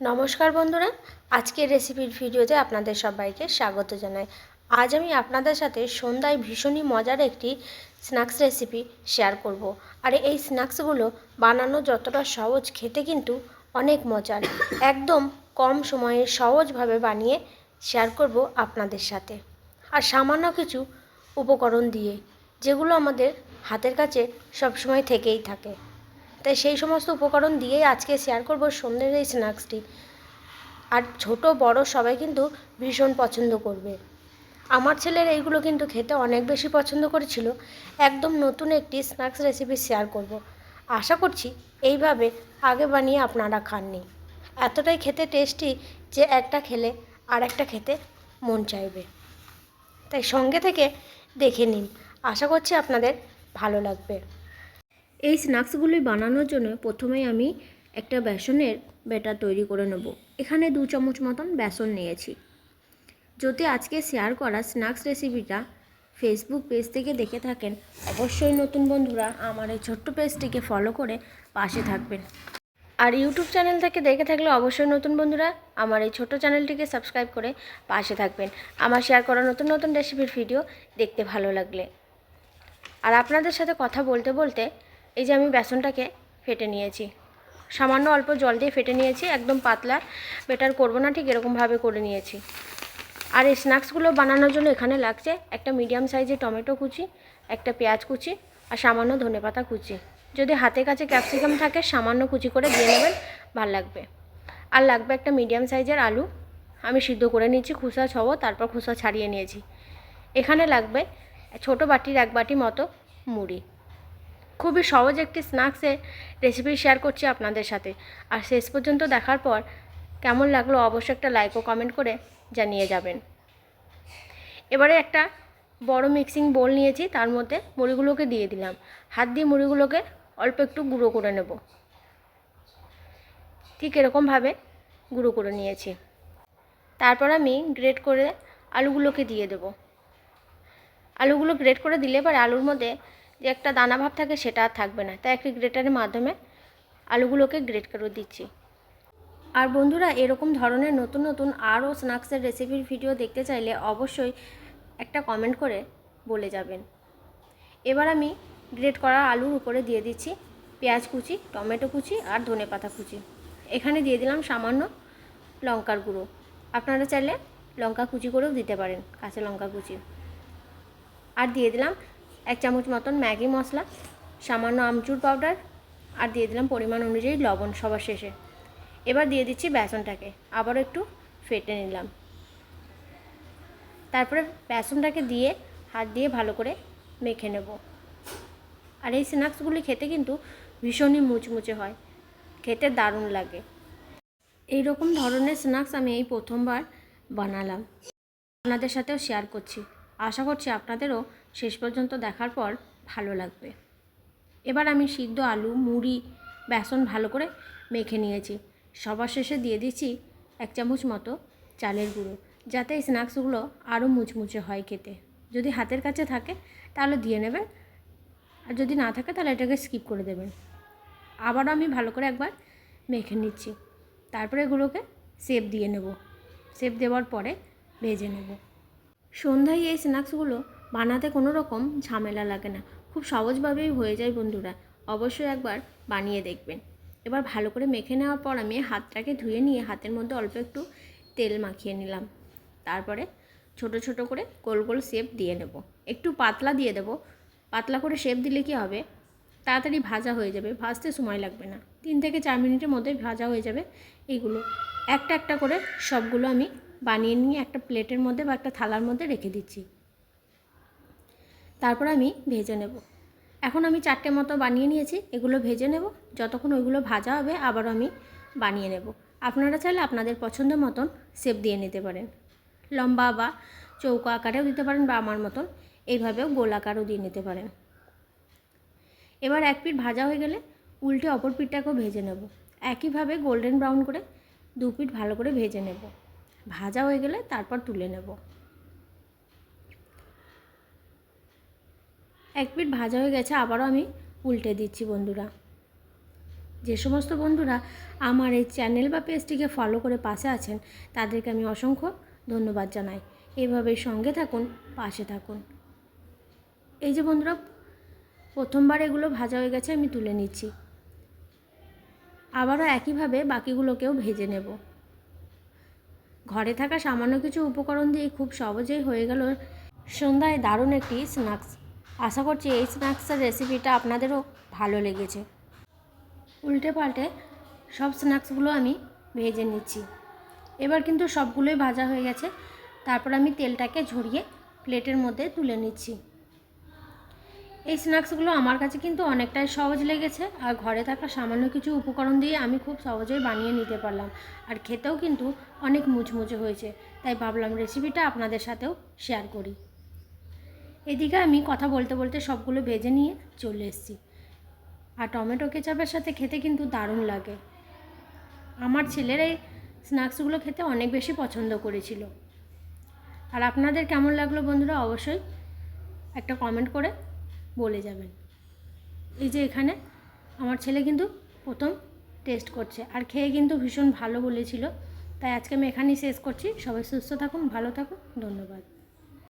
নমস্কার বন্ধুরা, আজকের রেসিপির ভিডিওতে আপনাদের সবাইকে স্বাগত জানাই। আজ আমি আপনাদের সাথে সন্ধ্যায় ভীষণই মজার একটি স্ন্যাক্স রেসিপি শেয়ার করব। আর এই স্ন্যাক্সগুলো বানানো যতটা সহজ, খেতে কিন্তু অনেক মজার। একদম কম সময়ে সহজভাবে বানিয়ে শেয়ার করব আপনাদের সাথে। আর সামান্য কিছু উপকরণ দিয়ে, যেগুলো আমাদের হাতের কাছে সবসময় থেকেই থাকে। তাই সেই সমস্ত উপকরণ দিয়েই আজকে শেয়ার করব সন্ধ্যের এই স্ন্যাক্সটি আর ছোট, বড় সবাই কিন্তু ভীষণ পছন্দ করবে। আমার ছেলের এইগুলো কিন্তু খেতে অনেক বেশি পছন্দ করেছিল। একদম নতুন একটি স্ন্যাক্স রেসিপি শেয়ার করব। আশা করছি এইভাবে আগে বানিয়ে আপনারা খাননি। এতটাই খেতে টেস্টি যে একটা খেলে আর একটা খেতে মন চাইবে। তাই সঙ্গে থেকে দেখে নিন। আশা করছি আপনাদের ভালো লাগবে। এই স্ন্যাক্সগুলি বানানোর জন্য প্রথমেই আমি একটা বেসনের ব্যাটার তৈরি করে নেব। এখানে দু চামচ মতন বেসন নিয়েছি। যদি আজকে শেয়ার করা স্ন্যাক্স রেসিপিটা ফেসবুক পেজ থেকে দেখে থাকেন, অবশ্যই নতুন বন্ধুরা আমার এই ছোট্ট পেজটিকে ফলো করে পাশে থাকবেন। আর ইউটিউব চ্যানেল থেকে দেখে থাকলে অবশ্যই নতুন বন্ধুরা আমার এই ছোট চ্যানেলটিকে সাবস্ক্রাইব করে পাশে থাকবেন। আমার শেয়ার করা নতুন নতুন রেসিপির ভিডিও দেখতে ভালো লাগলে। আর আপনাদের সাথে কথা বলতে বলতে এই যে আমি বেসনটাকে ফেটে নিয়েছি। সামান্য অল্প জল দিয়ে ফেটে নিয়েছি, একদম পাতলা। বেটার করব না, ঠিক এরকমভাবে করে নিয়েছি। আর এই স্ন্যাক্সগুলো বানানোর জন্য এখানে লাগছে একটা মিডিয়াম সাইজের টমেটো কুচি, একটা পেঁয়াজ কুচি, আর সামান্য ধনেপাতা কুচি। যদি হাতে কাছে ক্যাপসিকাম থাকে, সামান্য কুচি করে দিয়ে নেবেন, ভালো লাগবে। আর লাগবে একটা মিডিয়াম সাইজের আলু। আমি সিদ্ধ করে নিয়েছি, খোসা ছব, তারপর খোসা ছাড়িয়ে নিয়েছি। এখানে লাগবে ছোট বাটির এক বাটি মতো মুড়ি। খুবই সহজ একটি স্ন্যাক্সের রেসিপি শেয়ার করছি আপনাদের সাথে। আর শেষ পর্যন্ত দেখার পর কেমন লাগল অবশ্যই একটা লাইক ও কমেন্ট করে জানিয়ে যাবেন। এবারে একটা বড় মিক্সিং বোল নিয়েছি, তার মধ্যে মুড়িগুলোকে দিয়ে দিলাম। হাত দিয়ে মুড়িগুলোকে অল্প একটু গুঁড়ো করে নেব। ঠিক এরকমভাবে গুঁড়ো করে নিয়েছি। তারপর আমি গ্রেট করে আলুগুলোকে দিয়ে দেব। আলুগুলো গ্রেট করে দিলে পরে আলুর মধ্যে যে একটা দানা ভাব থাকে সেটা আর থাকবে না। তাই একটি গ্রেটারের মাধ্যমে আলুগুলোকে গ্রেট করে দিচ্ছি। আর বন্ধুরা, এরকম ধরনের নতুন নতুন আরও স্ন্যাক্সের রেসিপির ভিডিও দেখতে চাইলে অবশ্যই একটা কমেন্ট করে বলে যাবেন। এবার আমি গ্রেট করা আলুর উপরে দিয়ে দিচ্ছি পেঁয়াজ কুচি, টমেটো কুচি আর ধনে পাতা কুচি। এখানে দিয়ে দিলাম সামান্য লঙ্কার গুঁড়ো। আপনারা চাইলে লঙ্কা কুচি করেও দিতে পারেন, কাঁচা লঙ্কা কুচি। আর দিয়ে দিলাম এক চামচ মতন ম্যাগি মশলা, সামান্য আমচুর পাউডার আর দিয়ে দিলাম পরিমাণ অনুযায়ী লবণ সবার শেষে। এবার দিয়ে দিচ্ছি বেসনটাকে, আবারও একটু ফেটে নিলাম। তারপরে বেসনটাকে দিয়ে হাত দিয়ে ভালো করে মেখে নেব। আর এই স্ন্যাক্সগুলি খেতে কিন্তু ভীষণই মুচমুচে হয়, খেতে দারুণ লাগে। এই রকম ধরনের স্ন্যাক্স আমি এই প্রথমবার বানালাম। আপনাদের সাথেও শেয়ার করছি। আশা করছি আপনাদেরও শেষ পর্যন্ত দেখার পর ভালো লাগবে। এবার আমি সিদ্ধ আলু, মুড়ি, বেসন ভালো করে মেখে নিয়েছি। সবার শেষে দিয়ে দিচ্ছি এক চামচ মতো চালের গুঁড়ো, যাতে এই স্ন্যাক্সগুলো আরও মুচমুচে হয় খেতে। যদি হাতের কাছে থাকে, তাহলে দিয়ে নেবেন। আর যদি না থাকে, তাহলে এটাকে স্কিপ করে দেবেন। আবারও আমি ভালো করে একবার মেখে নিচ্ছি। তারপরে এগুলোকে সেপ দিয়ে নেব। সেপ দেওয়ার পরে ভেজে নেব। সন্ধ্যায় এই স্ন্যাক্সগুলো বানাতে কোনো রকম ঝামেলা লাগে না। খুব সহজভাবেই হয়ে যায় বন্ধুরা। অবশ্যই একবার বানিয়ে দেখবেন। এবার ভালো করে মেখে নেওয়ার পর আমি হাতটাকে ধুয়ে নিয়ে হাতের মধ্যে অল্প একটু তেল মাখিয়ে নিলাম। তারপরে ছোট ছোট করে গোল গোল শেপ দিয়ে নেব। একটু পাতলা দিয়ে দেব। পাতলা করে শেপ দিলে কি হবে? তাড়াতাড়ি ভাজা হয়ে যাবে। ভাজতে সময় লাগবে না। তিন থেকে চার মিনিটের মধ্যে ভাজা হয়ে যাবে এইগুলো। একটা একটা করে সবগুলো আমি বানিয়ে নিয়ে একটা প্লেটের মধ্যে বা একটা থালার মধ্যে রেখে দিচ্ছি। তারপর আমি ভেজে নেব। এখন আমি চারটে মতো বানিয়ে নিয়েছি, এগুলো ভেজে নেব। যতক্ষণ ওইগুলো ভাজা হবে, আবারও আমি বানিয়ে নেব। আপনারা চাইলে আপনাদের পছন্দ মতন শেপ দিয়ে নিতে পারেন। লম্বা বা চৌকো আকারেও দিতে পারেন বা আমার মতন এইভাবেও গোল আকারও দিয়ে নিতে পারেন। এবার এক পিঠ ভাজা হয়ে গেলে উল্টে অপর পিঠটাকেও ভেজে নেব। একইভাবে গোল্ডেন ব্রাউন করে দু পিঠ ভালো করে ভেজে নেব। ভাজা হয়ে গেলে তারপর তুলে নেব। এক পিঠ ভাজা হয়ে গেছে, আবারও আমি উল্টে দিচ্ছি বন্ধুরা। যে সমস্ত বন্ধুরা আমার এই চ্যানেল বা পেজটিকে ফলো করে পাশে আছেন, তাদেরকে আমি অসংখ্য ধন্যবাদ জানাই। এইভাবে সঙ্গে থাকুন, পাশে থাকুন। এই যে বন্ধুরা, প্রথমবার এগুলো ভাজা হয়ে গেছে, আমি তুলে নিচ্ছি। আবারও একইভাবে বাকিগুলোকেও ভেজে নেব। ঘরে থাকা সামান্য কিছু উপকরণ দিয়ে খুব সহজেই হয়ে গেল সন্ধ্যায় দারুণ একটি স্ন্যাক্স। আশা করছি এই স্ন্যাক্সের রেসিপিটা আপনাদেরও ভালো লেগেছে। উল্টে পাল্টে সব স্ন্যাক্সগুলো আমি ভেজে নিচ্ছি। এবার কিন্তু সবগুলোই ভাজা হয়ে গেছে। তারপর আমি তেলটাকে ঝরিয়ে প্লেটের মধ্যে তুলে নিচ্ছি। এই স্ন্যাক্সগুলো আমার কাছে কিন্তু অনেকটাই সহজ লেগেছে আর ঘরে থাকা সামান্য কিছু উপকরণ দিয়ে আমি খুব সহজেই বানিয়ে নিতে পারলাম। আর খেতেও কিন্তু অনেক মুচমুচে হয়েছে। তাই ভাবলাম রেসিপিটা আপনাদের সাথেও শেয়ার করি। এদিকে আমি কথা বলতে বলতে সবগুলো ভেজে নিয়ে চলে এসেছি। আর টমেটো কেচাপের সাথে খেতে কিন্তু দারুণ লাগে। আমার ছেলের এই স্ন্যাক্সগুলো খেতে অনেক বেশি পছন্দ করেছিল। আর আপনাদের কেমন লাগল বন্ধুরা অবশ্যই একটা কমেন্ট করে বলে যাবেন। এই যে এখানে আমার ছেলে কিন্তু প্রথম টেস্ট করছে। আর খেয়ে কিন্তু ভীষণ ভালো বলেছিল। তাই আজকে আমি এখানেই শেষ করছি। সবাই সুস্থ থাকুন, ভালো থাকুন, ধন্যবাদ।